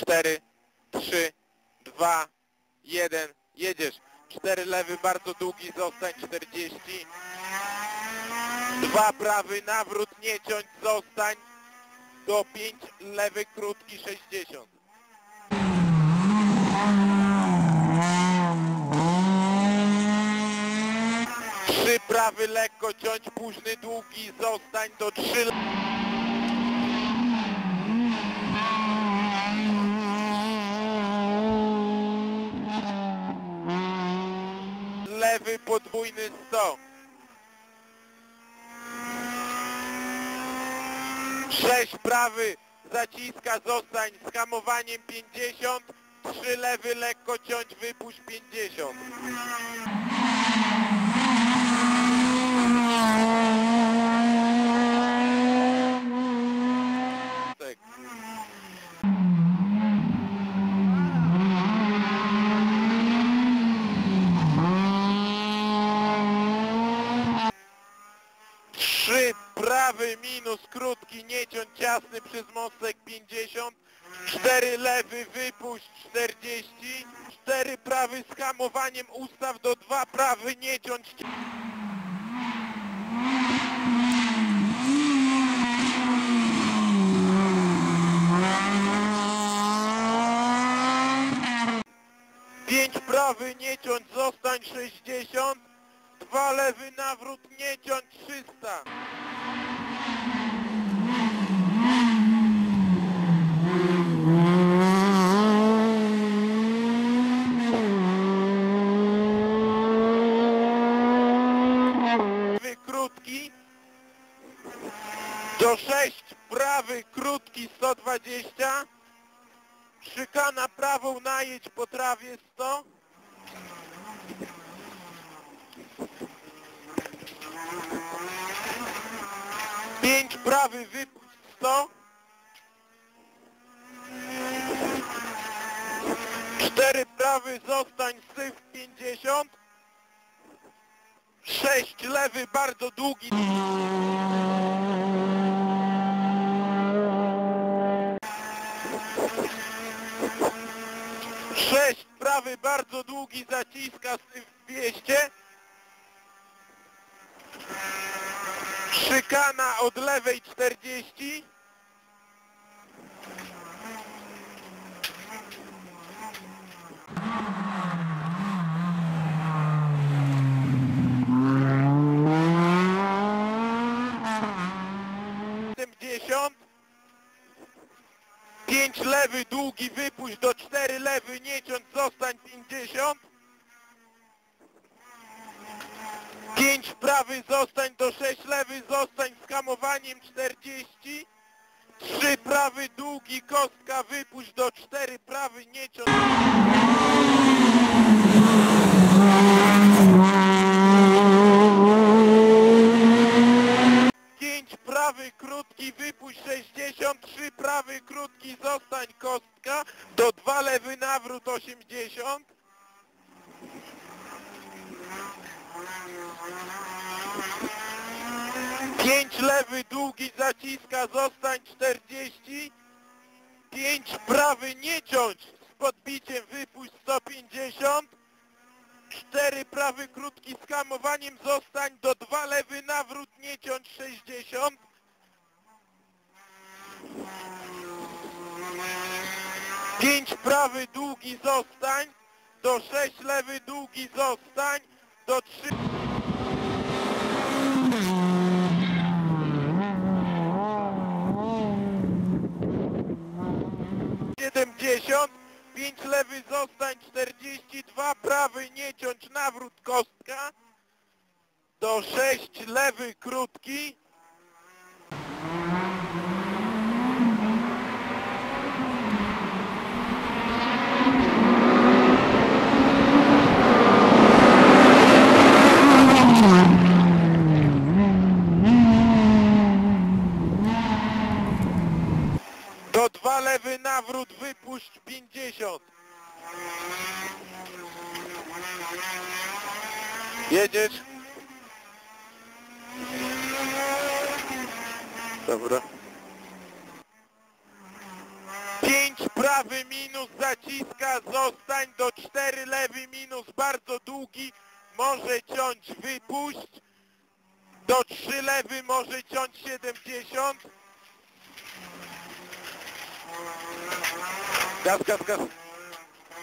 4, 3, 2, 1, jedziesz. 4 lewy, bardzo długi, zostań 40. 2 prawy, nawrót, nie ciąć, zostań. Do 5 lewy, krótki, 60. Trzy prawy, lekko ciąć, późny, długi, zostań do 3 lewy, podwójny 100. Sześć prawy, zaciska, zostań z hamowaniem 50. Trzy lewy, lekko ciąć, wypuść 50. Tak. Trzy prawy minus krótki, ciasny przez mostek 50. Cztery lewy wypuść 40. Cztery prawy z hamowaniem ustaw do dwa prawy nie ciąć. Pięć prawy nie ciąć, zostań 60. Dwa lewy nawrót nie ciąć 300. Lewy krótki. Do 6 prawy krótki 120. Szykana prawą najedź po trawie 100. Pięć prawy wypuść 100. Cztery prawy zostań syf 50. Sześć lewy bardzo długi. prawy bardzo długi zaciska z tym w Szykana od lewej 40. Pięć lewy, długi, wypuść do 4. 5 prawy zostań do 6 lewy zostań z hamowaniem 40 3 prawy długi kostka wypuść do 4 prawy nie ciąć 5 lewy długi zaciska, zostań 40. 5 prawy nie ciąć, z podbiciem wypuść 150. 4 prawy krótki z hamowaniem, zostań do 2 lewy nawrót, nie ciąć 60. Pięć prawy długi zostań, do sześć lewy długi zostań, do trzy... 5 lewy zostań 42, prawy nie ciąć nawrót kostka, do 6 lewy krótki, do 2 lewy nawrót wypuść 50. Jedziesz? Dobra. 5 prawy minus zaciska, zostań do 4 lewy minus bardzo długi, może ciąć wypuść, do 3 lewy może ciąć 70, gaz, gaz, gaz,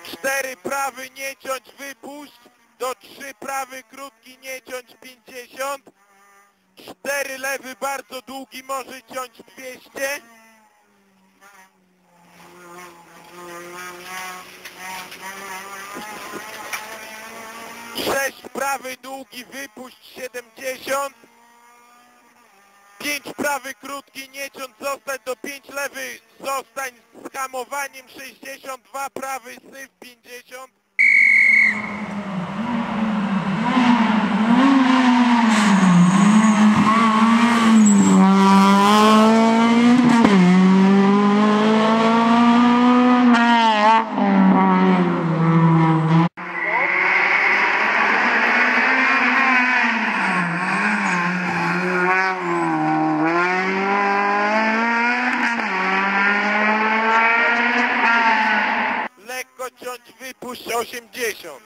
4 prawy nie ciąć wypuść, do 3 prawy krótki nie ciąć 50, 4 lewy bardzo długi może ciąć 200, Sześć prawy długi wypuść 70 5 prawy krótki nie ciąć zostań do 5 lewy. Zostań z hamowaniem 62 prawy syf 50 280.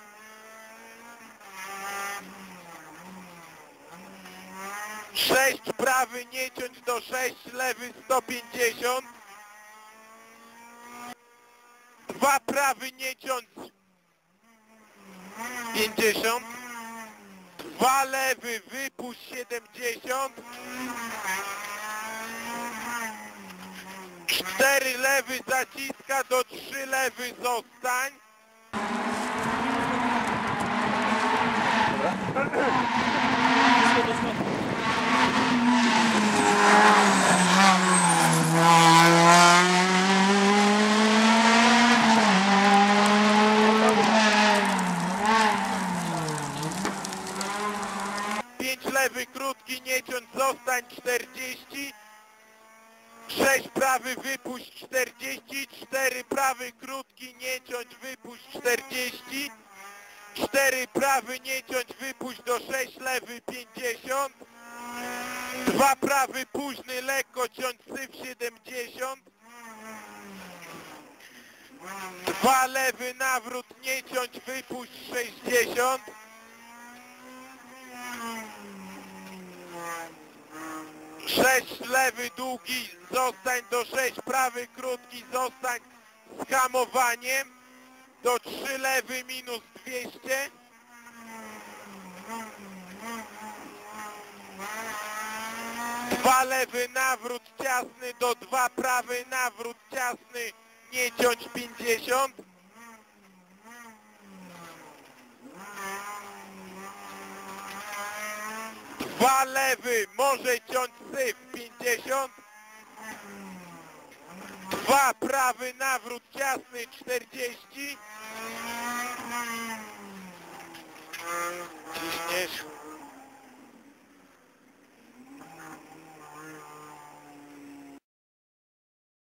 Sześć prawy nie ciąć do 6, lewy 150. Dwa prawy nie ciąć. 50. Dwa lewy wypuść 70. Cztery lewy zaciska do 3 lewy zostań. Pięć lewy krótki nie ciąć zostań 40 6 prawy wypuść 40 4 prawy krótki nie ciąć wypuść 40 4 prawy nie ciąć wypuść do 6 lewy 50 2 prawy późny lekko ciąć syf 70 2 lewy nawrót nie ciąć wypuść 60 6 lewy długi zostań do 6 prawy krótki zostań z hamowaniem do 3 lewy minus 200 2 lewy nawrót ciasny do 2 prawy nawrót ciasny. Nie ciąć 50 Dwa lewy, może ciąć syf 50 Dwa prawy, nawrót ciasny 40 Yes.